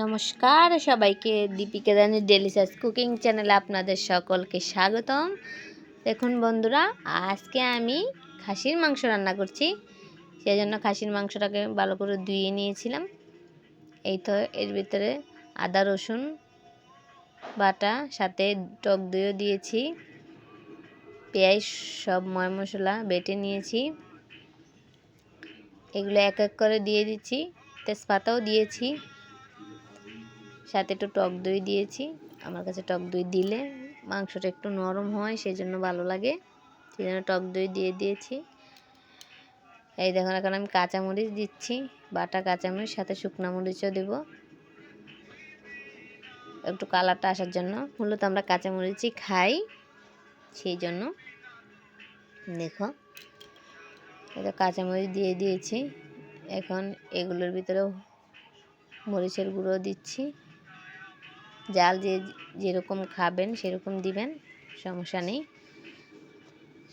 নমস্কার, সবাইকে দীপিকা রানীর ডেলিশাস কুকিং চ্যানেলে আপনাদের সকলকে স্বাগতম। দেখুন বন্ধুরা, আজকে আমি খাসির মাংস রান্না করছি। সেই জন্য খাসির মাংসটাকে ভালো করে ধুয়ে নিয়েছিলাম। এই তো এর ভিতরে আদা, রসুন, বাটা, সাথে টক দইও দিয়েছি। পেঁয়াজ, সব ময় মশলা বেটে নিয়েছি। এগুলো এক এক করে দিয়ে দিচ্ছি। তেজপাতাও দিয়েছি। সাথে একটু টক দই দিয়েছি। আমার কাছে টক দই দিলে মাংসটা একটু নরম হয় সেই জন্য ভালো লাগে। সেই জন্য টক দই দিয়ে দিয়েছি। এই দেখুন, এখন আমি কাঁচামরিচ দিচ্ছি। বাটা কাঁচামরিচ, সাথে শুকনো মরিচও দেব। একটু কালারটা আসার জন্য। মূলত আমরা কাঁচামরিচই খাই। সেই জন্য দেখো এটা কাঁচামরিচ দিয়ে দিয়েছি। এখন এগুলোর ভিতরেও মরিচের গুঁড়ো দিচ্ছি। জাল যে যেরকম খাবেন, সেরকম দিবেন, সমস্যা নেই।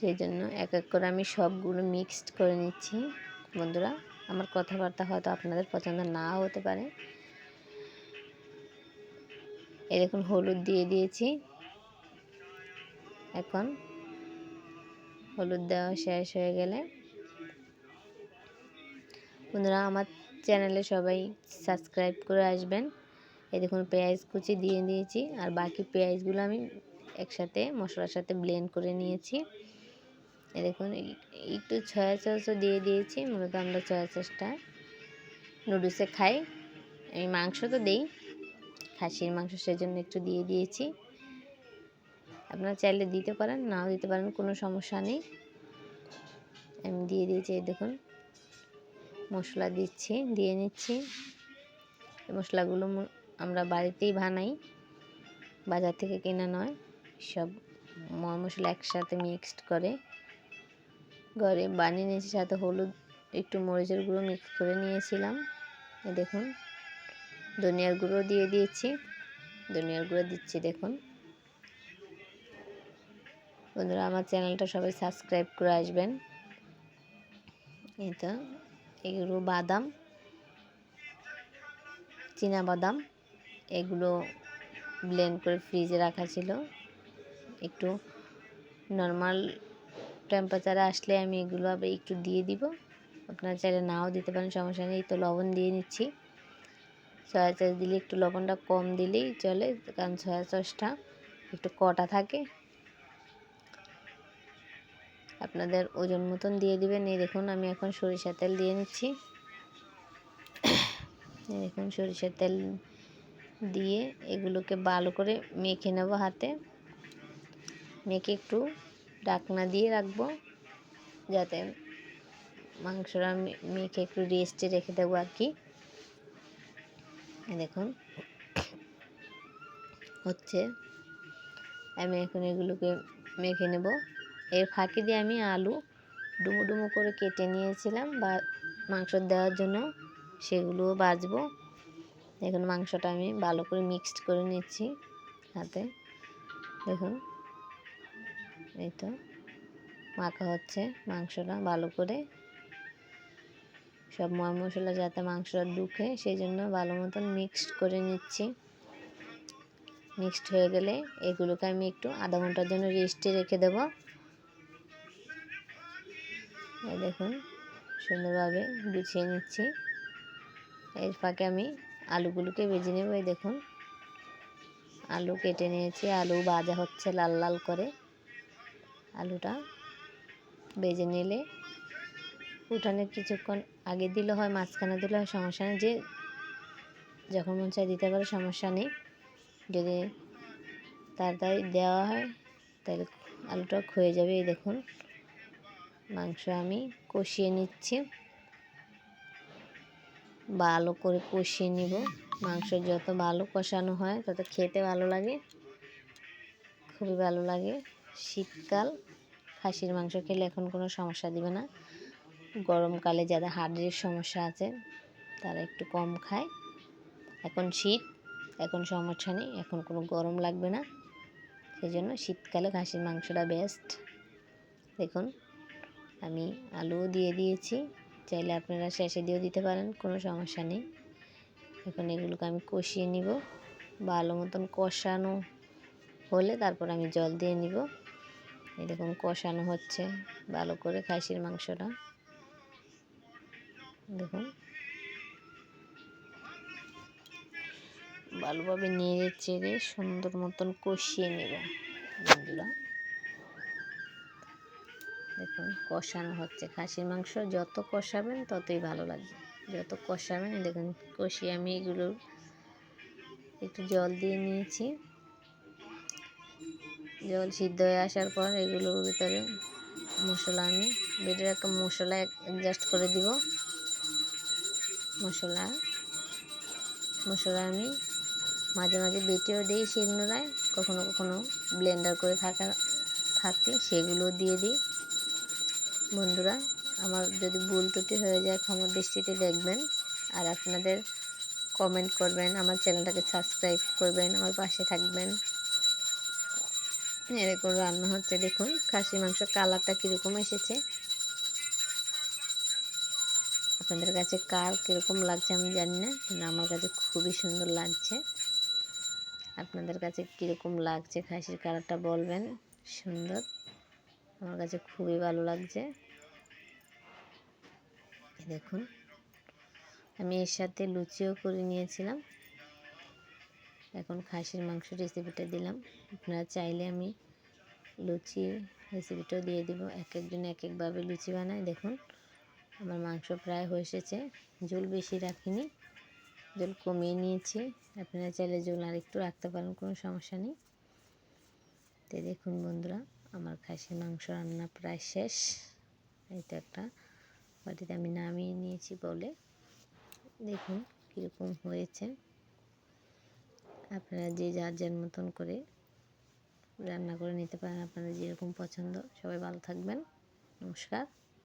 সেই জন্য এক এক করে আমি সবগুলো মিক্সড করে নিচ্ছি। বন্ধুরা, আমার কথাবার্তা হয়তো আপনাদের পছন্দ না হতে পারে। এরকম হলুদ দিয়ে দিয়েছি। এখন হলুদ দেওয়া শেষ হয়ে গেলে বন্ধুরা, আমার চ্যানেলে সবাই সাবস্ক্রাইব করে আসবেন। এই দেখুন, পেঁয়াজ কুচি দিয়ে দিয়েছি। আর বাকি পেঁয়াজগুলো আমি একসাথে মশলার সাথে ব্লেন্ড করে নিয়েছি। এই দেখুন একটু ছয়া সসও দিয়ে দিয়েছি, মূলত আমরা ছয়া সসটা নুডলসে খাই। আমি মাংস তো দেই, খাসির মাংস সেজন্য একটু দিয়ে দিয়েছি। আপনারা চাইলে দিতে পারেন, নাও দিতে পারেন, কোনো সমস্যা নেই। আমি দিয়ে দিয়েছি, এই দেখুন, মশলা দিচ্ছি, দিয়ে নিচ্ছি। মশলাগুলো আমরা বাড়িতেই বানাই। বাজার থেকে কেনা নয়, সব মশলা একসাথে মিক্সড করে। ঘরে বানিয়ে নিয়েছি, সাথে হলুদ, একটু মরিচের গুঁড়ো মিক্স করে নিয়েছিলাম। দেখুন, ধনিয়ার গুঁড়ো দিয়ে দিয়েছি। ধনিয়ার গুঁড়ো দিচ্ছি, দেখুন। বন্ধুরা, আমার চ্যানেলটা সবাই সাবস্ক্রাইব করে আসবেন। এই তো, এগুলো বাদাম, চীনা বাদাম। এগুলো ব্লেন্ড করে ফ্রিজে রাখা ছিল। একটু নর্মাল টেম্পারেচারে আসলে আমি এগুলো আবার একটু দিয়ে দিব। আপনারা চাইলে নাও দিতে পারেন, সমস্যা নেই। তো লবণ দিয়ে নিচ্ছি। সয়া সস দিলে একটু লবণটা কম দিলেই চলে, কারণ সয়া সসটা একটু কটা থাকে। আপনাদের ওজন মতন দিয়ে দিবেন। এই দেখুন, আমি এখন সরিষা তেল দিয়ে নিচ্ছি। দেখুন, সরিষার তেল দিয়ে এগুলোকে ভালো করে মেখে নেব হাতে। মেখে একটু ডাকনা দিয়ে রাখব, যাতে মাংসটা মেখে একটু রেস্টে রেখে দেবো আর কি। দেখুন, হচ্ছে। আমি এখন এগুলোকে মেখে নেব। এর ফাঁকি দিয়ে আমি আলু ডুমো ডুমো করে কেটে নিয়েছিলাম বা মাংস দেওয়ার জন্য। সেগুলোও বাজবো দেখুন মাংসটা আমি ভালো করে মিক্সড করে নিচ্ছি হাতে। দেখুন, এই তো মাখা হচ্ছে মাংসটা ভালো করে। সব ময় মশলা যাতে মাংসটা ঢুকে সেই জন্য ভালো মতন মিক্সড করে নিচ্ছি। মিক্সড হয়ে গেলে এগুলোকে আমি একটু আধা ঘণ্টার জন্য রেস্টে রেখে দেব। দেখুন, সুন্দরভাবে গুছিয়ে নিচ্ছি। এর ফাঁকে আমি আলুগুলোকে ভেজে নেব, এই দেখুন। আলু কেটে নিয়েছি, আলু ভাজা হচ্ছে লাল লাল করে। আলুটা ভেজে নিলে উঠানে কিছুক্ষণ আগে দিলে হয়, মাঝখানে দিলে হয়, সমস্যা নেই। যে যখন মন চায় দিতে পারে, সমস্যা নেই। যদি তাড়াতাড়ি দেওয়া হয়, তাহলে আলুটা ক্ষয়ে যাবে, এই দেখুন। মাংস আমি কষিয়ে নিচ্ছি। ভালো করে কষিয়ে নিব। মাংস যত ভালো কষানো হয়, তত খেতে ভালো লাগে। খুবই ভালো লাগে। শীতকাল, খাসির মাংস খেলে এখন কোনো সমস্যা দিবে না। গরমকালে যাদের হার্টের সমস্যা আছে, তারা একটু কম খায়। এখন শীত, এখন সমস্যা নেই, এখন কোনো গরম লাগবে না। সেই জন্য শীতকালে খাসির মাংসটা বেস্ট দেখুন, আমি আলুও দিয়ে দিয়েছি। চাইলে আপনারা শেষে দিয়েও দিতে পারেন, কোনো সমস্যা নেই। এখন এগুলোকে আমি কষিয়ে নিব। ভালো মতন কষানো হলে তারপর আমি জল দিয়ে নিব। দেখুন কষানো হচ্ছে ভালো করে খাসির মাংসটা। দেখুন। ভালোভাবে নেড়ে চেড়ে সুন্দর মতন কষিয়ে নেব। বন্ধুরা। দেখুন, কষানো হচ্ছে। খাসির মাংস যত কষাবেন ততই ভালো লাগবে। যত কষাবেন, দেখুন, কষিয়ে আমি এগুলো একটু জল দিয়ে নিয়েছি। জল সিদ্ধ হয়ে আসার পর এগুলোর ভিতরে মশলা আমি বেটে একটা মশলা অ্যাডজাস্ট করে দিব। মশলা মশলা আমি মাঝে মাঝে বেটেও দিই শিলনোড়ায়, কখনো কখনো ব্লেন্ডার করে থাকা, থাকলে সেগুলো দিয়ে দিই। বন্ধুরা, আমার যদি ভুল ত্রুটি হয়ে যায় ক্ষমা দৃষ্টিতে দেখবেন আর আপনাদের কমেন্ট করবেন, আমার চ্যানেলটাকে সাবস্ক্রাইব করবেন, আমার পাশে থাকবেন। এরকম রান্না হচ্ছে, দেখুন, খাসি মাংস কালারটা কীরকম এসেছে। আপনাদের কাছে কার কীরকম লাগছে আমি জানি না, কিন্তু আমার কাছে খুবই সুন্দর লাগছে। আপনাদের কাছে কীরকম লাগছে খাসির কালারটা বলবেন, সুন্দর। আমার কাছে খুবই ভালো লাগছে। দেখুন, আমি এর সাথে লুচিও করে নিয়েছিলাম। এখন খাসির মাংস রেসিপিটা দিলাম। আপনারা চাইলে আমি লুচি রেসিপিটাও দিয়ে দিব। এক একজন এক একভাবে লুচি বানায়। দেখুন, আমার মাংস প্রায় হয়ে এসেছে। ঝোল বেশি রাখিনি, ঝোল কমিয়ে নিয়েছি। আপনারা চাইলে ঝোল আর একটু রাখতে পারেন, কোনো সমস্যা নেই। তো দেখুন বন্ধুরা আমার খাসি মাংস রান্না প্রায় শেষ। এই তো একটা। বাটিতে আমি নামিয়ে নিয়েছি বলে। দেখুন কীরকম হয়েছে। আপনারা যে যার যার মতন করে রান্না করে নিতে পারেন। আপনাদের যেরকম পছন্দ। সবাই ভালো থাকবেন। নমস্কার।